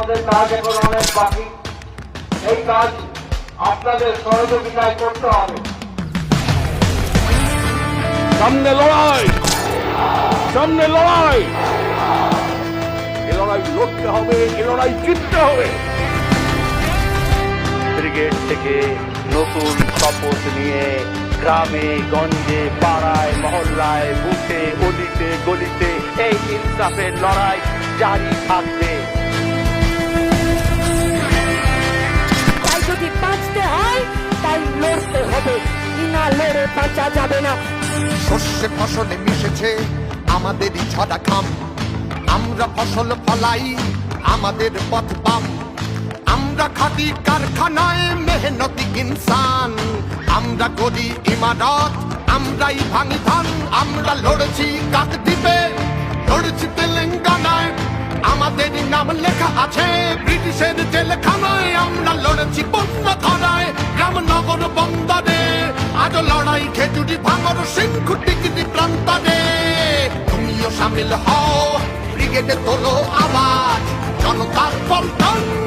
আমাদের কাজ এখন অনেক বাকি। এই কাজ আপনাদের সহযোগিতায় করতে হবে। সামনে লড়াই! সামনে লড়াই! এ লড়াই লড়তে হবে, এ লড়াই জিততে হবে। ব্রিগেড থেকে নতুন শপথ নিয়ে গ্রামে, গঞ্জে, পাড়ায়, মহল্লায় বুথে অলিতে, গলিতে এই ইনসাফের লড়াই জারি থাকবে। বাঁচা যাবে না। শস্যে ফসলে মিশেছে আমাদেরই ছড়া খাম। আমরা ফসল ফলাই আমাদের পথ বাম আমরা খাটি কারখানায় মেহনতি ইনসান। আমরা করি ইমারত, আমরাই ভাঙি ধান। আমরা লড়েছি কাক দ্বীপে, লড়েছি তেলেঙ্গানায়। আমাদের নাম লেখা আছে ব্রিটিশের জেলখানায়। আমরা লড়েছি বন্য ধারায়। গ্রাম ভাঙর টিকিটি প্রান্তরে। তুমিও সামিল হও ব্রিগেডে তোলো আওয়াজ। জনতার পল্টন।